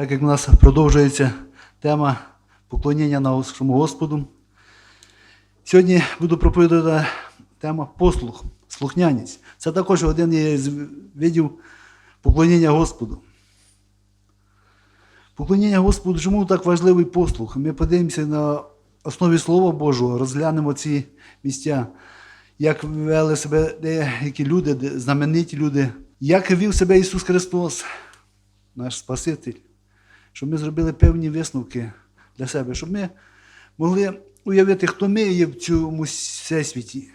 Так як у нас продовжується тема поклоніння нашому Господу, сьогодні буду проповідати тема послух, слухняність. Це також один із видів поклоніння Господу. Поклоніння Господу, чому так важливий послух? Ми подивимося на основі Слова Божого, розглянемо ці місця, як вели себе деякі люди, знамениті люди, як вів себе Ісус Христос, наш Спаситель, щоб ми зробили певні висновки для себе, щоб ми могли уявити, хто ми є в цьому всесвіті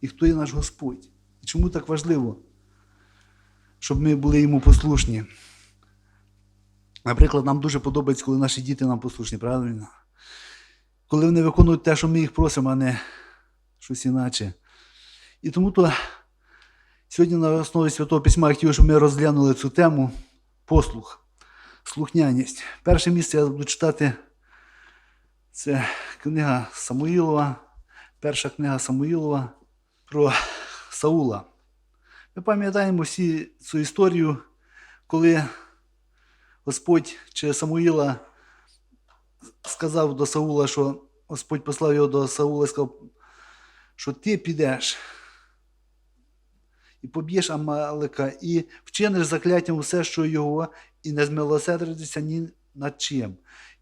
і хто є наш Господь. І чому так важливо, щоб ми були йому послушні. Наприклад, нам дуже подобається, коли наші діти нам послушні, правильно? Коли вони виконують те, що ми їх просимо, а не щось інакше. І тому то сьогодні на основі Святого Письма я хотів, щоб ми розглянули цю тему послух, слухняність. Перше місце я буду читати це книга Самуїлова, перша книга Самуїлова про Саула. Ми пам'ятаємо всі цю історію, коли Господь через Самуїла сказав до Саула, що Господь послав його до Саула і сказав, що ти підеш і поб'єш Амалика, і вчиниш закляттям усе, що його, і не змилосердишся ні над чим.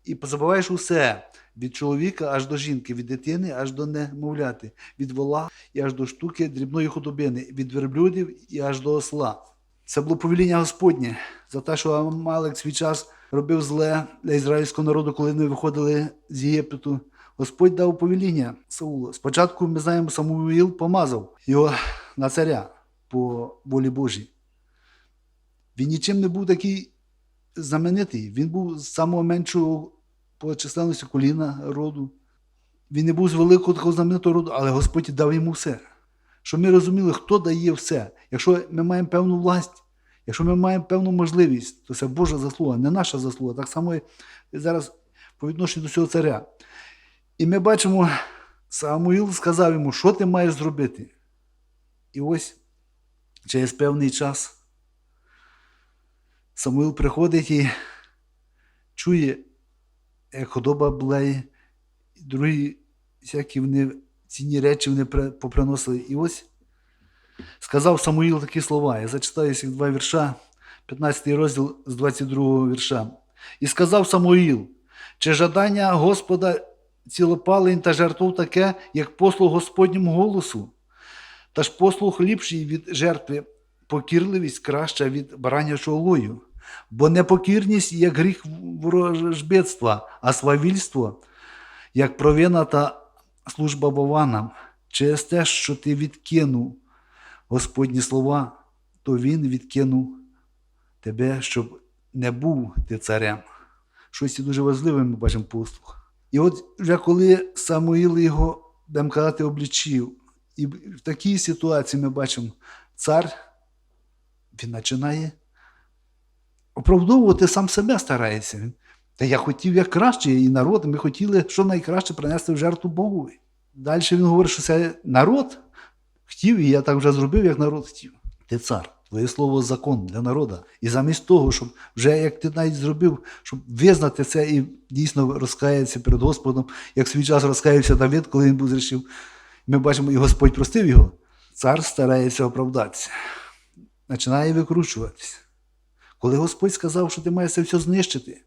І позабуваєш усе від чоловіка аж до жінки, від дитини аж до немовляти, від вола і аж до штуки дрібної худобини, від верблюдів і аж до осла. Це було повеління Господнє за те, що Амалик свій час робив зле для ізраїльського народу, коли вони виходили з Єгипту. Господь дав повеління Саулу. Спочатку ми знаємо, Самуїл помазав його на царя по волі Божій. Він нічим не був такий знаменитий. Він був з самого меншого по численності коліна роду. Він не був з великого такого знаменитого роду, але Господь дав йому все. Щоб ми розуміли, хто дає все. Якщо ми маємо певну власть, якщо ми маємо певну можливість, то це Божа заслуга, не наша заслуга. Так само і зараз по відношенню до цього царя. І ми бачимо, Самуїл сказав йому, що ти маєш зробити. І ось через певний час Самуїл приходить і чує, як худоба блеє, і другі всякі вони цінні речі вони поприносили. І ось сказав Самуїл такі слова. Я зачитаю цих два вірша, 15 розділ з 22 вірша. І сказав Самуїл, чи жадання Господа цілопалень та жертв таке, як послуг Господньому голосу? Та ж послуг ліпший від жертви, покірливість краща від баранячого лою. Бо непокірність як гріх ворожбитства, а свавільство як провина та служба бованам. Через те, що ти відкинув Господні слова, то Він відкинув тебе, щоб не був ти царем. Щось дуже важливе ми бачимо послух. І от вже коли Самуїл його, будемо казати, облічив, і в такій ситуації ми бачимо, цар він починає оправдовувати сам себе старається. Він, Та я хотів як краще, і народ, ми хотіли що найкраще принести в жертву Богові. Далі він говорить, що це народ хотів, і я так вже зробив, як народ хотів. Ти цар, твоє слово закон для народу. І замість того, щоб вже як ти навіть зробив, щоб визнати це і дійсно розкаятися перед Господом, як свій час розкаявся Давид, коли він був зрішив, ми бачимо, і Господь простив його. Цар старається оправдатися, починає викручуватися. Коли Господь сказав, що ти маєш все знищити,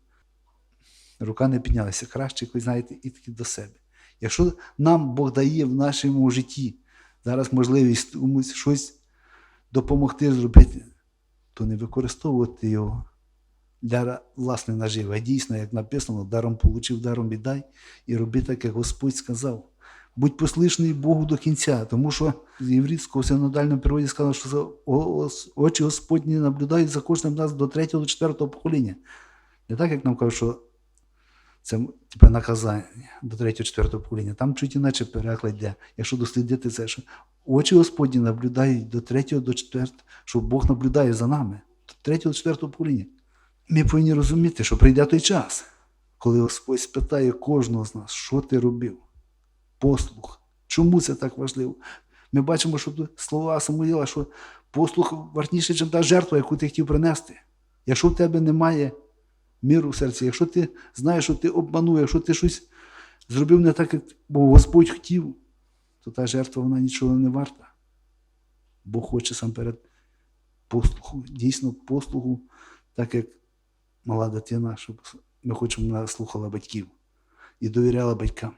рука не піднялася. Краще, якось, знаєте, і таки до себе. Якщо нам Бог дає в нашому житті зараз можливість комусь щось допомогти зробити, то не використовувати його для власної наживи. А дійсно, як написано, даром получив, даром віддай, і роби так, як Господь сказав. Будь послушний Богу до кінця, тому що з єврейського синодального переводі сказано, що очі Господні наблюдають за кожним нас до третього, до четвертого покоління. Не так, як нам кажуть, що це типу, наказання до третього, четвертого покоління. Там чуть іначе переклад йде. Якщо дослідити це, що очі Господні наблюдають до третього, до четвертого, що Бог наблюдає за нами, до третього, четвертого покоління. Ми повинні розуміти, що прийде той час, коли Господь спитає кожного з нас, що ти робив. Послух. Чому це так важливо? Ми бачимо, що слова Самуїла, що послух вартніше, ніж та жертва, яку ти хотів принести. Якщо в тебе немає миру в серці. Якщо ти знаєш, що ти обманув, якщо ти щось зробив не так, як бо Господь хотів, то та жертва вона нічого не варта. Бог хоче сам перед послуху, дійсно послугу, так як мала дитина, щоб ми хочемо, вона слухала батьків і довіряла батькам.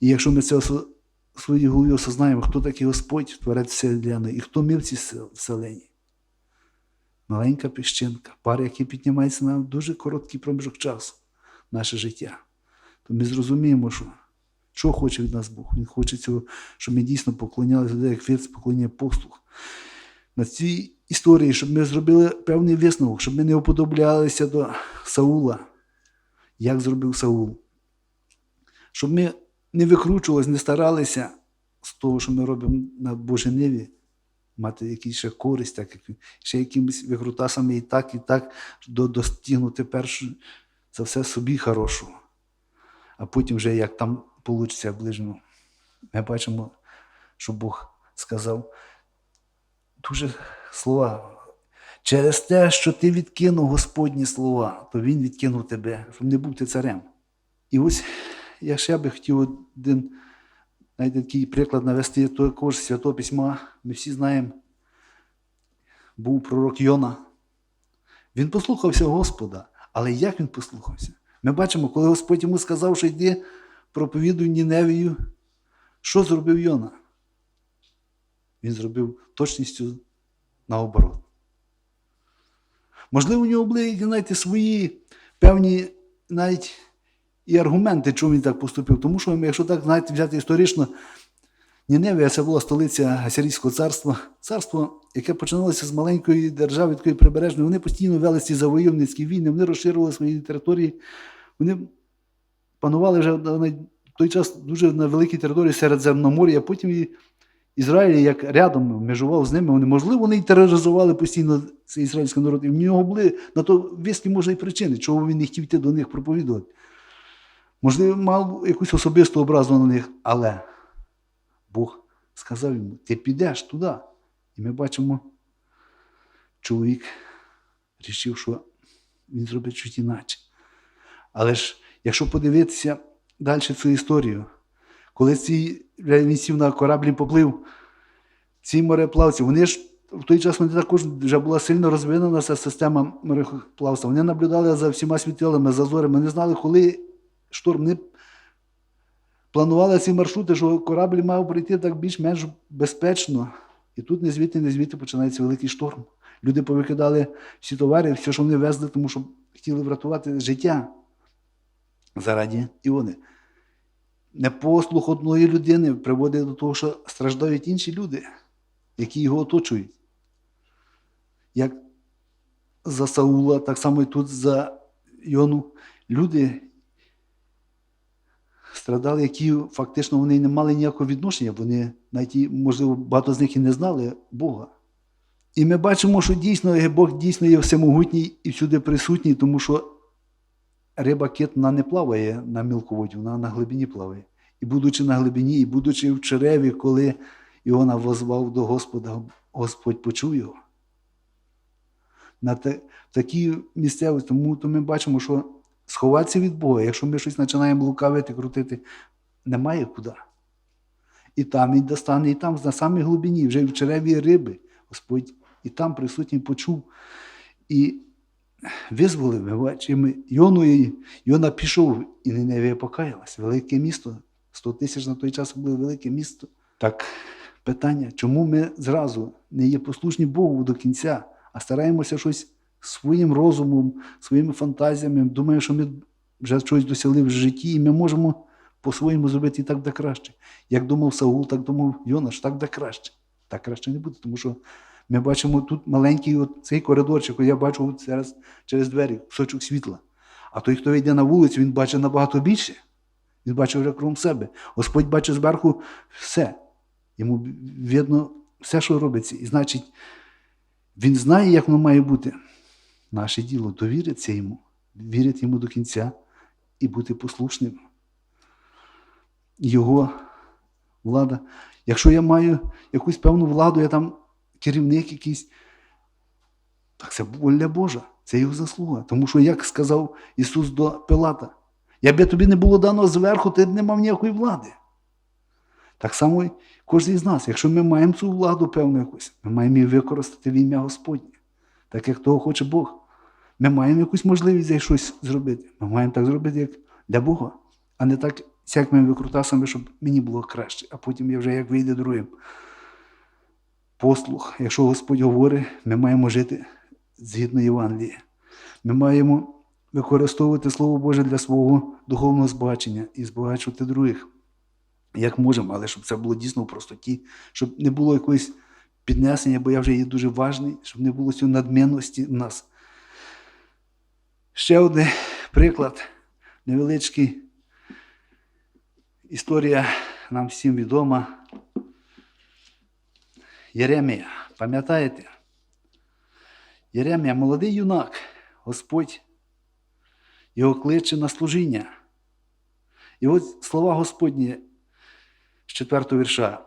І якщо ми в своїй голові осознаємо, хто такий Господь, творець вселяни, і хто ми в цій сел- вселенні. Маленька піщинка, пар, який піднімається на дуже короткий проміжок часу, наше життя. То ми зрозуміємо, що, що хоче від нас Бог. Він хоче цього, щоб ми дійсно поклонялися людей, як вірць поклоніння послуг. На цій історії, щоб ми зробили певний висновок, щоб ми не уподоблялися до Саула, як зробив Саул. Щоб ми не викручувалися, не старалися з того, що ми робимо на Божій ниві, мати якісь ще користь, так ще якимись викрутасами і так, і так до, достигнути першу це все собі хорошого. А потім вже як там вийде ближньому. Ми бачимо, що Бог сказав дуже слова. Через те, що ти відкинув Господні слова, то Він відкинув тебе, щоб не був ти царем. І ось я ще би хотів один навіть такий приклад навести також Святого Письма. Ми всі знаємо, був пророк Йона. Він послухався Господа, але як він послухався? Ми бачимо, коли Господь йому сказав, що йди проповідуй Ніневію, що зробив Йона? Він зробив точністю наоборот. Можливо, у нього були знаєте, свої певні навіть і аргументи, чому він так поступив. Тому що, якщо так знаєте, взяти історично, Ніневія це була столиця Асирійського царства, царство, яке починалося з маленької держави, такої прибережної. Вони постійно вели ці завойовницькі війни, вони розширювали свої території, вони панували вже на той час дуже на великій території Середземномор'я, потім і Ізраїль як рядом межував з ними. Вони, можливо, вони і тероризували постійно цей ізраїльський народ. І в нього були на то віскі, може, і причини, чого він не хотів йти до них проповідувати. Можливо, мав якусь особисту образу на них, але Бог сказав йому: ти підеш туди. І ми бачимо, чоловік рішив, що він зробить щось іначе. Але ж, якщо подивитися далі цю історію, коли ці, він сів на кораблі поплив, ці мореплавці, вони ж в той час вони також вже була сильно розвинена ця система мореплавства. Вони наблюдали за всіма світилами, за зорями, вони знали, коли шторм. Вони планували ці маршрути, що корабль мав пройти так більш-менш безпечно. І тут не звідти, не звідти починається великий шторм. Люди повикидали всі товари, все, що вони везли, тому що хотіли врятувати життя зараді Іони. Непослух одної людини приводить до того, що страждають інші люди, які його оточують. Як за Саула, так само і тут за Йону. Люди страдали, які фактично вони не мали ніякого відношення, вони навіть, можливо, багато з них і не знали Бога. І ми бачимо, що дійсно Бог дійсно є всемогутній і всюди присутній, тому що риба кит вона не плаває на мілководі, вона на глибині плаває. І будучи на глибині, і будучи в череві, коли Іона возвав до Господа, Господь почув його. На те, такій місцевості, тому то ми бачимо, що сховатися від Бога, якщо ми щось починаємо лукавити, крутити, немає куди. І там він достане, і там, на самій глибині, вже в череві риби, Господь і там присутній почув. І визволив, ми бачимо, Йону, і Йона пішов, і Ниневія покаялась. Велике місто. 100 тисяч на той час було велике місто. Так, питання, чому ми зразу не є послушні Богу до кінця, а стараємося щось своїм розумом, своїми фантазіями, думаємо, що ми вже щось досягли в житті, і ми можемо по-своєму зробити і так буде краще. Як думав Саул, так думав Йона, що так буде краще. Так краще не буде, тому що ми бачимо тут маленький от цей коридорчик, я бачу зараз через двері кусочок світла. А той, хто йде на вулицю, він бачить набагато більше. Він бачить вже кругом себе. Господь бачить зверху все. Йому видно все, що робиться. І значить, він знає, як воно має бути. Наше діло довіритися йому, вірити йому до кінця і бути послушним. Його влада. Якщо я маю якусь певну владу, я там керівник якийсь, так це воля Божа. Це його заслуга. Тому що, як сказав Ісус до Пилата, якби тобі не було дано зверху, ти не мав ніякої влади. Так само кожен з нас, якщо ми маємо цю владу певну якусь, ми маємо її використати в ім'я Господнє, так як того хоче Бог. Ми маємо якусь можливість за щось зробити. Ми маємо так зробити, як для Бога, а не так всякими викрутасами, щоб мені було краще, а потім я вже як вийде другим. Послух, якщо Господь говорить, ми маємо жити згідно Євангелії. Ми маємо використовувати Слово Боже для свого духовного збагачення і збагачувати других, як можемо, але щоб це було дійсно в простоті, щоб не було якоїсь піднесення, бо я вже є дуже важний, щоб не було цього надмінності в нас. Ще один приклад, невеличкий. Історія нам всім відома. Єремія, пам'ятаєте? Єремія молодий юнак, Господь його кличе на служіння. І от слова Господні з 4 вірша,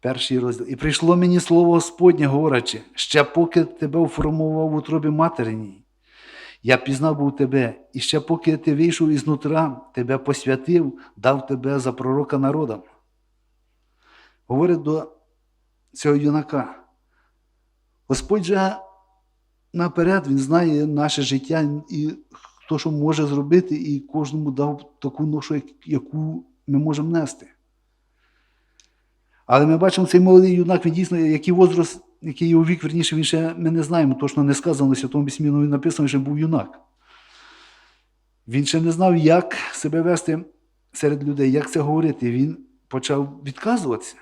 перший розділ. І прийшло мені слово Господнє, говорячи, ще поки тебе уформував в утробі материній, я пізнав був тебе, і ще поки ти вийшов із нутра, тебе посвятив, дав тебе за пророка народам. Говорить до цього юнака. Господь же наперед Він знає наше життя і хто що може зробити, і кожному дав таку ношу, яку ми можемо нести. Але ми бачимо, цей молодий юнак, він дійсно, який возраст, який його вік, верніше, він ще ми не знаємо, точно не сказано, в Святому Письмі але написано, що був юнак. Він ще не знав, як себе вести серед людей, як це говорити. Він почав відказуватися.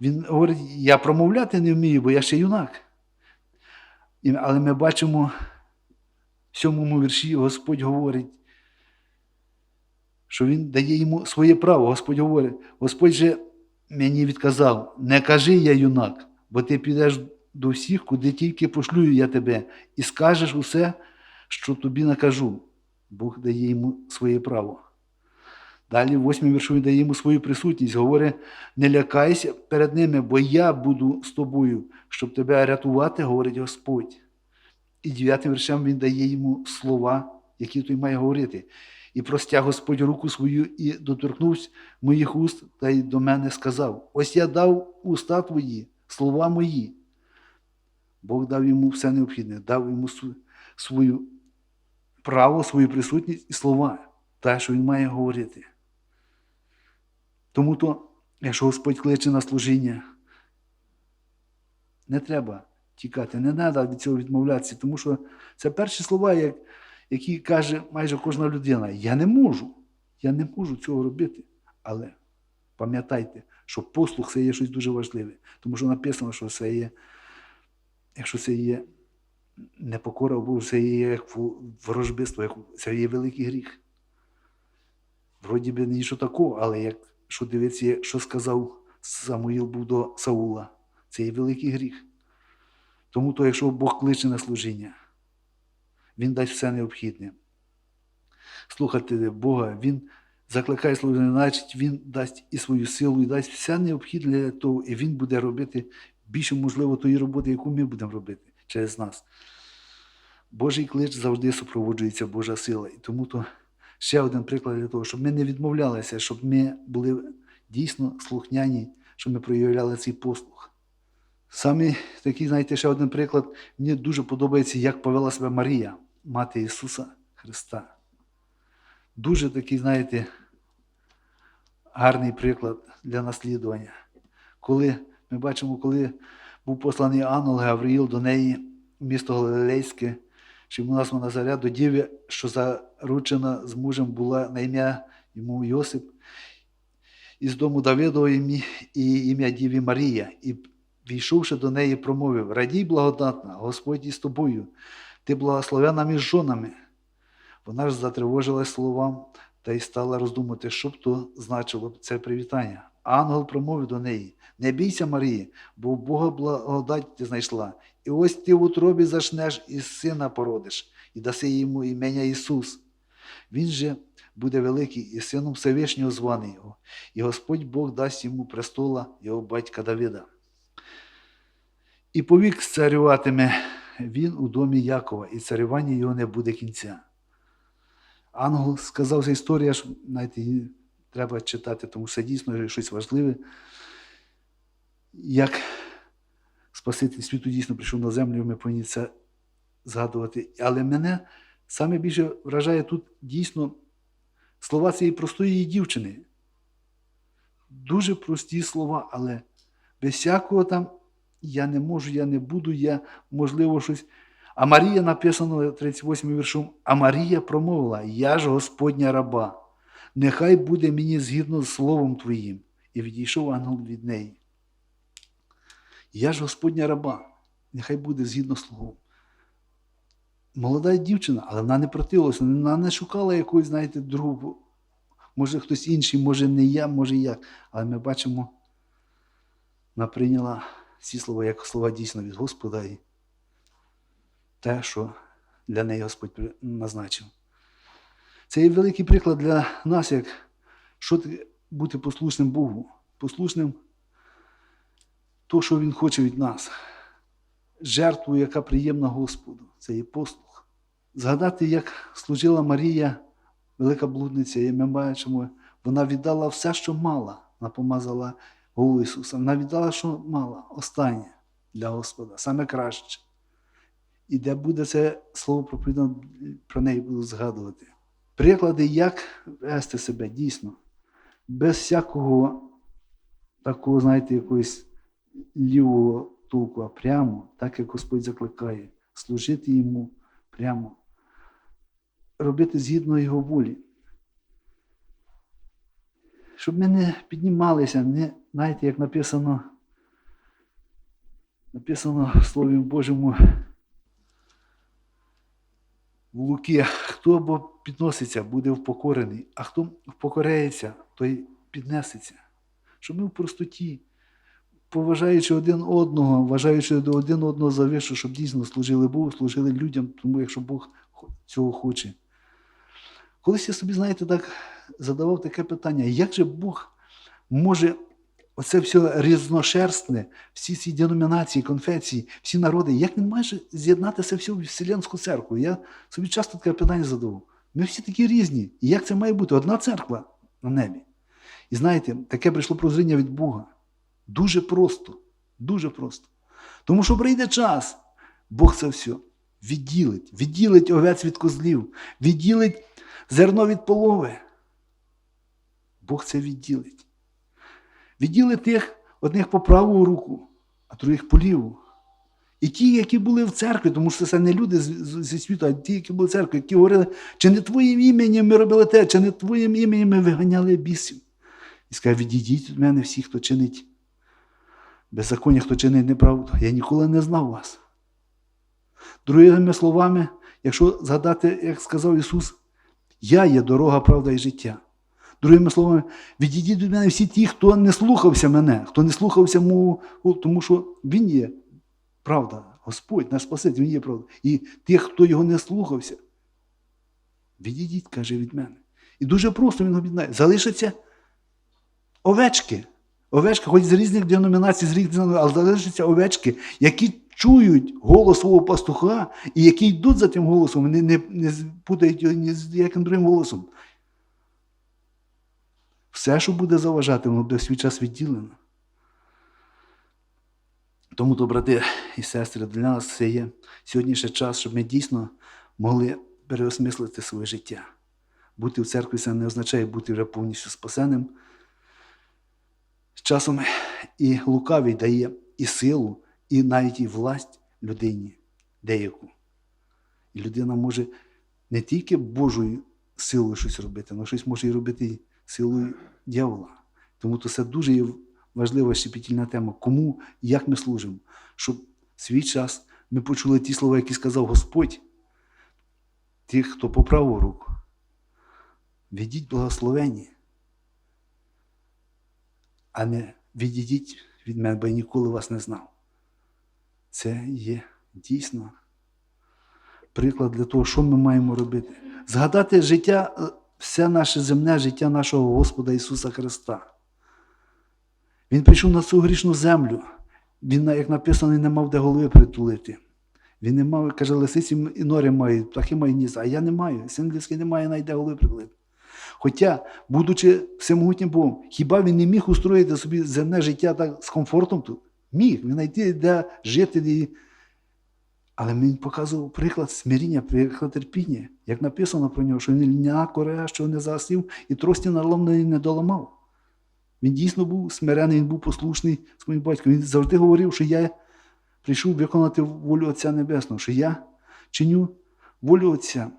Він говорить, я промовляти не вмію, бо я ще юнак. Але ми бачимо в сьомому вірші Господь говорить, що Він дає йому своє право. Господь говорить, Господь же мені відказав, не кажи я юнак, бо ти підеш до всіх, куди тільки пошлю я тебе, і скажеш усе, що тобі накажу. Бог дає йому своє право. Далі, в восьмій віршу дає йому свою присутність, говорить, не лякайся перед ними, бо я буду з тобою, щоб тебе рятувати, говорить Господь. І дев'ятим віршем він дає йому слова, які той має говорити. І простяг Господь руку свою і доторкнувся моїх уст, та й до мене сказав: Ось я дав уста твої, слова мої. Бог дав йому все необхідне, дав йому свою право, свою присутність і слова, те, що він має говорити. Тому то, якщо Господь кличе на служіння, не треба тікати, не треба від цього відмовлятися, тому що це перші слова, як, які каже майже кожна людина. Я не можу, я не можу цього робити. Але пам'ятайте, що послух це є щось дуже важливе, тому що написано, що це є, якщо це є непокора, або це є як ворожбиство, як це є великий гріх. Вроді би нічого такого, але якщо дивитися, що сказав Самуїл був до Саула, це є великий гріх. Тому то, якщо Бог кличе на служіння, Він дасть все необхідне. Слухати Бога, Він закликає служіння, значить Він дасть і свою силу, і дасть все необхідне для того, і Він буде робити більше, можливо, тої роботи, яку ми будемо робити через нас. Божий клич завжди супроводжується Божа сила. І тому то ще один приклад для того, щоб ми не відмовлялися, щоб ми були дійсно слухняні, щоб ми проявляли цей послух. Саме такий, знаєте, ще один приклад. Мені дуже подобається, як повела себе Марія, мати Ісуса Христа. Дуже такий, знаєте, гарний приклад для наслідування. Коли ми бачимо, коли був посланий ангел Гавриїл до неї, місто Галилейське, що йому названо Назаря, до діви, що заручена з мужем була на ім'я йому Йосип, із дому Давидова і ім'я Діві Марія. І війшовши до неї, промовив: Радій благодатна, Господь із тобою, ти благословена між жонами. Вона ж затривожилась словам та й стала роздумувати, що б то значило це привітання. Ангел промовив до неї: Не бійся, Марії, бо в Бога благодать ти знайшла. І ось ти в утробі зашнеш і сина породиш, і даси йому імення Ісус. Він же буде великий і сином Всевишнього званий його, і Господь Бог дасть йому престола його батька Давида. І повік царюватиме він у домі Якова, і царювання його не буде кінця. Ангел сказав, ця історія, що знаєте, її треба читати, тому що це дійсно щось важливе. Як Спаситель світу дійсно прийшов на землю, ми повинні це згадувати. Але мене саме більше вражає тут дійсно слова цієї простої дівчини. Дуже прості слова, але без всякого там я не можу, я не буду, я можливо щось. А Марія написано 38 віршом, а Марія промовила: Я ж Господня раба, нехай буде мені згідно з словом Твоїм. І відійшов ангел від неї. Я ж Господня раба, нехай буде згідно з словом. Молода дівчина, але вона не противилася, вона не шукала якогось, знаєте, другого. Може хтось інший, може не я, може як. Але ми бачимо, вона прийняла ці слова як слова дійсно від Господа і те, що для неї Господь назначив. Це є великий приклад для нас, як що бути послушним Богу, послушним то, що Він хоче від нас. Жертву, яка приємна Господу, це є послух. Згадати, як служила Марія, велика блудниця, і ми бачимо, вона віддала все, що мала. Вона голову Ісуса. Вона віддала, що мала, останнє для Господа, саме краще. І де буде це слово проповідано, про неї буду згадувати. Приклади, як вести себе дійсно, без всякого такого, знаєте, якогось лівого толку, а прямо, так як Господь закликає, служити йому прямо, робити згідно його волі. Щоб ми не піднімалися, не, знаєте, як написано, написано в Слові Божому в Луки, хто бо підноситься, буде впокорений, а хто впокоряється, той піднесеться. Щоб ми в простоті, поважаючи один одного, вважаючи один одного за вишу, щоб дійсно служили Богу, служили людям, тому якщо Бог цього хоче. Колись я собі, знаєте, так задавав таке питання, як же Бог може оце все різношерстне, всі ці деномінації, конфесії, всі народи, як він може з'єднати це в Вселенську церкву? Я собі часто таке питання задавав. Ми всі такі різні. І як це має бути? Одна церква на небі. І знаєте, таке прийшло прозріння від Бога. Дуже просто. Дуже просто. Тому що прийде час, Бог це все відділить, відділить овець від козлів, відділить зерно від полови. Бог це відділить. Відділить тих одних по праву руку, а других по ліву. І ті, які були в церкві, тому що це не люди зі світу, а ті, які були в церкві, які говорили, чи не твоїм іменем ми робили те, чи не твоїм іменем ми виганяли бісів. І скаже, відійдіть від мене всі, хто чинить беззаконня, хто чинить неправду. Я ніколи не знав вас. Другими словами, якщо згадати, як сказав Ісус, я є дорога, правда і життя. Другими словами, відійдіть від мене всі ті, хто не слухався мене, хто не слухався мого, тому що Він є правда, Господь, наш Спаситель, Він є правда. І тих, хто його не слухався, відійдіть, каже, від мене. І дуже просто він об'єднає. Залишаться овечки. Овечки, хоч з різних деномінацій, з різних, але залишаться овечки, які чують голос свого пастуха і які йдуть за тим голосом, вони не, не путають його ні з яким другим голосом. Все, що буде заважати, воно буде в свій час відділено. Тому, то, брати і сестри, для нас це є сьогодні ще час, щоб ми дійсно могли переосмислити своє життя. Бути в церкві це не означає бути вже повністю спасеним. Часом і лукавий дає і силу, і навіть і власть людині деяку. І людина може не тільки Божою силою щось робити, але щось може і робити силою дьявола. Тому то це дуже є важлива щепетільна тема. Кому і як ми служимо, щоб в свій час ми почули ті слова, які сказав Господь, тих, хто по праву руку. Відіть благословені, а не відійдіть від мене, бо я ніколи вас не знав. Це є дійсно приклад для того, що ми маємо робити. Згадати життя, е, все наше земне життя нашого Господа Ісуса Христа. Він прийшов на цю грішну землю. Він, як написано, не мав де голови притулити. Він не мав, каже, лисиці і нори мають, птахи мають гнізда, а я не маю. Син людський не має, найде голови приклад. Хоча, будучи всемогутнім Богом, хіба він не міг устроїти собі земне життя так з комфортом тут? Міг, він знайти, де жити. Але він показував приклад смиріння, приклад терпіння. Як написано про нього, що він льня корея, що не засів, і трості наломної не доламав. Він дійсно був смирений, він був послушний своїм батьком. Він завжди говорив, що я прийшов виконати волю Отця Небесного, що я чиню волю Отця,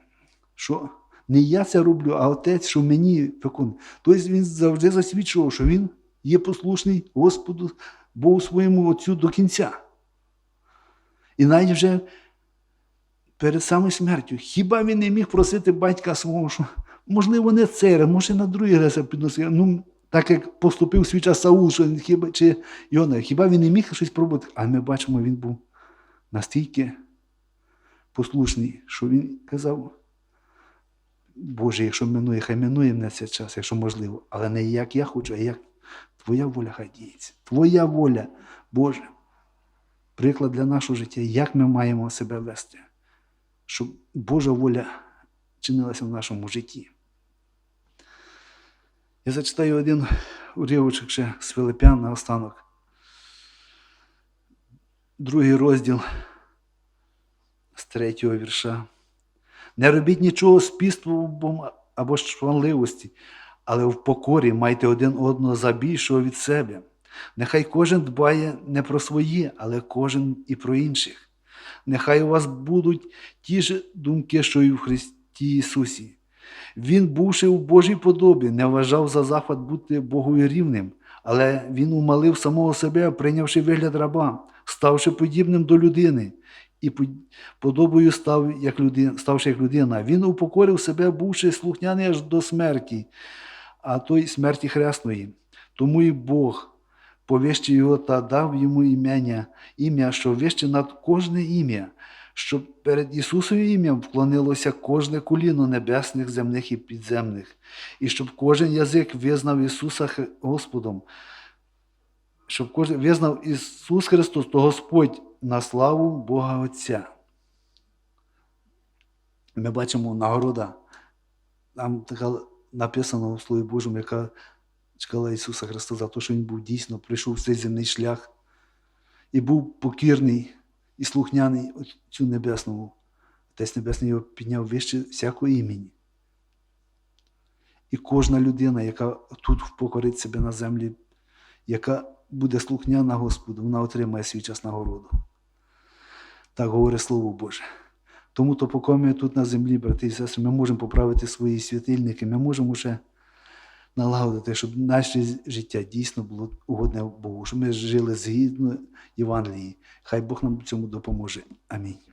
що не я це роблю, а Отець, що мені виконує. Тобто він завжди засвідчував, що він є послушний Господу, Богу своєму Отцю до кінця. І навіть вже перед самою смертю, хіба він не міг просити батька свого, що можливо, не цей може на другий раз підносив. Ну, так як поступив свій час Саул, що він хіба чи Йона, хіба він не міг щось пробувати? А ми бачимо, він був настільки послушний, що він казав, Боже, якщо минує, хай минує мене цей час, якщо можливо, але не як я хочу, а як Твоя воля хай діється. Твоя воля, Боже. Приклад для нашого життя, як ми маємо себе вести, щоб Божа воля чинилася в нашому житті. Я зачитаю один уривочок ще з Филипян на останок. Другий розділ з третього вірша. Не робіть нічого з піством або шванливості, але в покорі майте один одного за більшого від себе. Нехай кожен дбає не про своє, але кожен і про інших. Нехай у вас будуть ті ж думки, що і в Христі Ісусі. Він, бувши у Божій подобі, не вважав за захват бути Богові рівним, але він умалив самого себе, прийнявши вигляд раба, ставши подібним до людини, і подобою став, як людина, ставши як людина. Він упокорив себе, бувши слухняний аж до смерті, а той смерті хресної. Тому і Бог повіщив його та дав йому ім'я, ім'я, що вище над кожне ім'я, щоб перед Ісусовим ім'ям вклонилося кожне коліно небесних, земних і підземних, і щоб кожен язик визнав Ісуса Господом, щоб кожен визнав Ісус Христос, то Господь на славу Бога Отця. Ми бачимо нагорода. Там така написано у Слові Божому, яка чекала Ісуса Христа за те, що Він був дійсно, прийшов цей земний шлях і був покірний і слухняний цю небесному. Отець Небесний його підняв вище всякого імені. І кожна людина, яка тут впокорить себе на землі, яка буде слухняна Господу, вона отримає свій час нагороду. Так говорить Слово Боже. Тому то, поки ми тут на землі, брати і сестри, ми можемо поправити свої світильники, ми можемо ще налагодити, щоб наше життя дійсно було угодне Богу, щоб ми жили згідно Євангелії. Хай Бог нам цьому допоможе. Амінь.